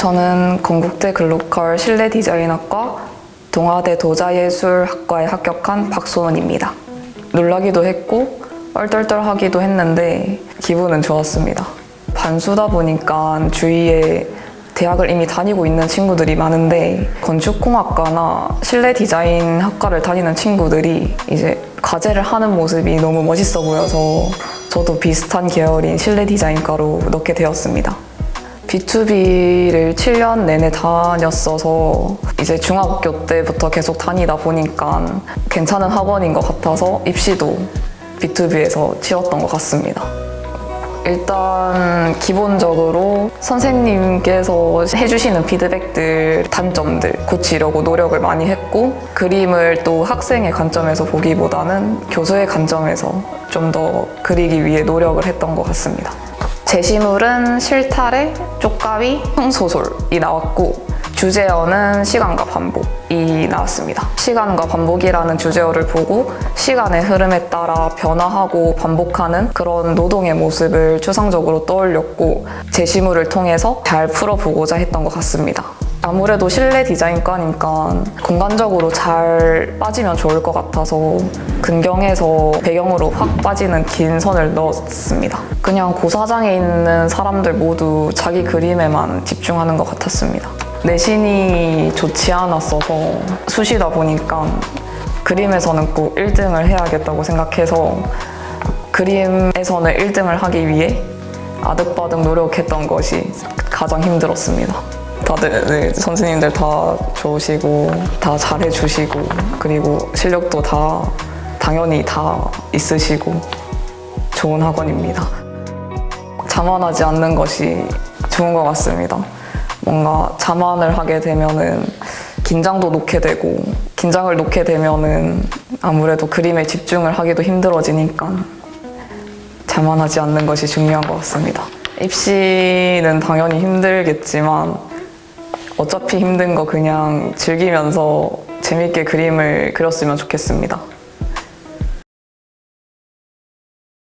저는 건국대 글로컬 실내 디자인학과 동아대 도자예술학과에 합격한 박소원입니다. 놀라기도 했고 얼떨떨하기도 했는데 기분은 좋았습니다. 반수다 보니까 주위에 대학을 이미 다니고 있는 친구들이 많은데 건축공학과나 실내 디자인 학과를 다니는 친구들이 이제 과제를 하는 모습이 너무 멋있어 보여서 저도 비슷한 계열인 실내 디자인과로 넣게 되었습니다. B2B를 7년 내내 다녔어서 이제 중학교 때부터 계속 다니다 보니까 괜찮은 학원인 것 같아서 입시도 B2B에서 치렀던 것 같습니다. 일단 기본적으로 선생님께서 해주시는 피드백들, 단점들 고치려고 노력을 많이 했고 그림을 또 학생의 관점에서 보기보다는 교수의 관점에서 좀 더 그리기 위해 노력을 했던 것 같습니다. 제시물은 실타래, 쪽가위, 흥소설이 나왔고 주제어는 시간과 반복이 나왔습니다. 시간과 반복이라는 주제어를 보고 시간의 흐름에 따라 변화하고 반복하는 그런 노동의 모습을 추상적으로 떠올렸고 제시물을 통해서 잘 풀어보고자 했던 것 같습니다. 아무래도 실내 디자인과니까 공간적으로 잘 빠지면 좋을 것 같아서 근경에서 배경으로 확 빠지는 긴 선을 넣었습니다. 그냥 고사장에 있는 사람들 모두 자기 그림에만 집중하는 것 같았습니다. 내신이 좋지 않았어서 수시다 보니까 그림에서는 꼭 1등을 해야겠다고 생각해서 그림에서는 1등을 하기 위해 아득바득 노력했던 것이 가장 힘들었습니다. 다들 네, 선생님들 다 좋으시고 다 잘해주시고 그리고 실력도 다 당연히 다 있으시고 좋은 학원입니다. 자만하지 않는 것이 좋은 것 같습니다. 뭔가 자만을 하게 되면은 긴장도 놓게 되고 긴장을 놓게 되면은 아무래도 그림에 집중을 하기도 힘들어지니까 자만하지 않는 것이 중요한 것 같습니다. 입시는 당연히 힘들겠지만 어차피 힘든 거 그냥 즐기면서 재밌게 그림을 그렸으면 좋겠습니다.